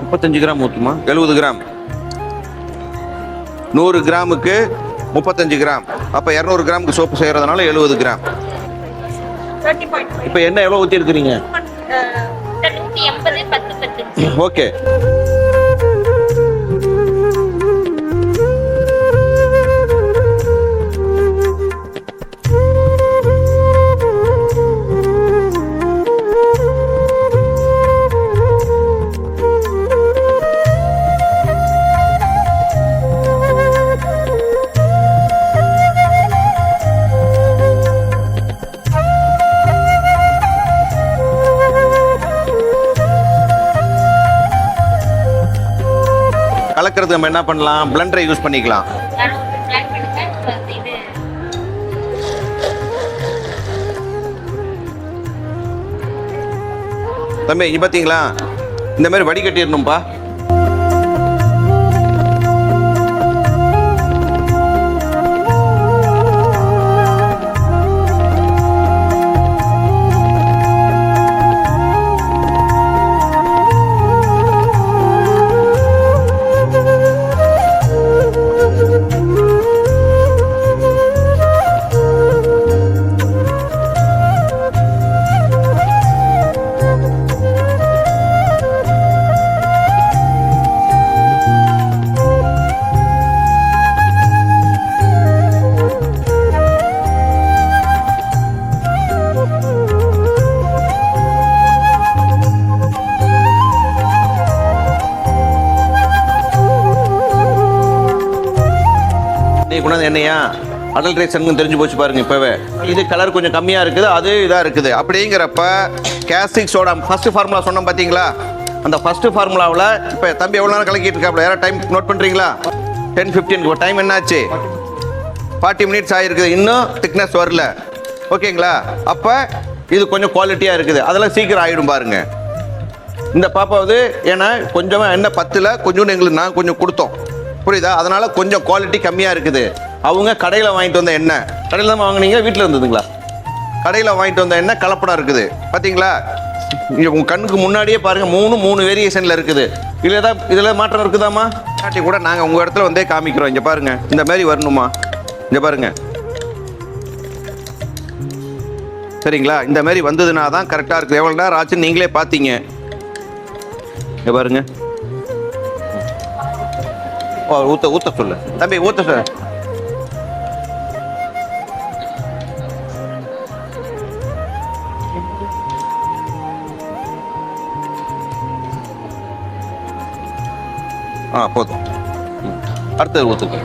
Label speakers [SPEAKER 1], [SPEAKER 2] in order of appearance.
[SPEAKER 1] முப்பத்தஞ்சு கிராம் ஊற்றுமா எழுபது கிராம். நூறு கிராமுக்கு முப்பத்தஞ்சு கிராம். அப்போ இரநூறு கிராமுக்கு சோப்பு செய்கிறதுனால எழுபது கிராம். இப்போ என்ன எவ்வளோ ஊற்றிருக்கிறீங்க
[SPEAKER 2] பத்து பத்து.
[SPEAKER 1] ஓகே. கலக்கிறதுக்கு நம்ம என்ன பண்ணலாம்? பிளண்டரை யூஸ் பண்ணிக்கலாம். தம்பி இங்கே பார்த்தீங்களா இந்த மாதிரி வடிகட்டிடணும்ப்பா கொண்டாந்து என்னையா? அடல்ட்ரேஷன் தெரிஞ்சு போச்சு பாருங்க இப்போவே. இது கலர் கொஞ்சம் கம்மியாக இருக்குது அது இதாக இருக்குது. அப்படிங்கிறப்ப கேஸ்டிக் சோடா ஃபர்ஸ்ட் ஃபார்முலா சொன்னோம் பார்த்தீங்களா அந்த ஃபர்ஸ்ட் ஃபார்முலாவில் இப்போ தம்பி எவ்வளோ நேரம் கலக்கிட்டு இருக்காப்ல? யாராவது டைம் நோட் பண்ணுறீங்களா டென் ஃபிஃப்டீனுக்கு டைம் என்னாச்சு? ஃபார்ட்டி மினிட்ஸ் ஆகிருக்குது இன்னும் திக்னஸ் வரல. ஓகேங்களா? அப்போ இது கொஞ்சம் குவாலிட்டியாக இருக்குது. அதெல்லாம் சீக்கிரம் ஆகிடும் பாருங்க. இந்த பாப்பா வந்து ஏன்னா கொஞ்சமாக என்ன பத்தில் கொஞ்சோண்டு எங்களுக்கு நான் கொஞ்சம் கொடுத்தோம். புரியுதா? அதனால கொஞ்சம் குவாலிட்டி கம்மியாக இருக்குது. அவங்க கடையில் வாங்கிட்டு வந்த எண்ணெய். கடையில் தான் வாங்குனீங்க? வீட்டில் இருந்ததுங்களா? கடையில் வாங்கிட்டு வந்த எண்ணெய் கலப்படம் இருக்குது. பார்த்தீங்களா இங்க உங்கள் கண்ணுக்கு முன்னாடியே பாருங்கள் மூணு மூணு வேரியேஷனில் இருக்குது. இதில் ஏதாவது இதில் மாற்றம் இருக்குதாம்மா? காட்டி கூட நாங்கள் உங்கள் இடத்துல வந்தே காமிக்கிறோம். இங்கே பாருங்கள் இந்த மாதிரி வரணுமா? இங்கே பாருங்க. சரிங்களா? இந்த மாதிரி வந்ததுனா தான் கரெக்டாக இருக்குது. எவ்வளோ நேரம் ஆச்சுன்னு நீங்களே பார்த்தீங்க இங்கே பாருங்கள் ஓ ஊத்த ஊத்த சொல்லு. தம்பி ஊத்த சொல்லு. ஆ போதும். அடுத்தது ஊத்துக்கு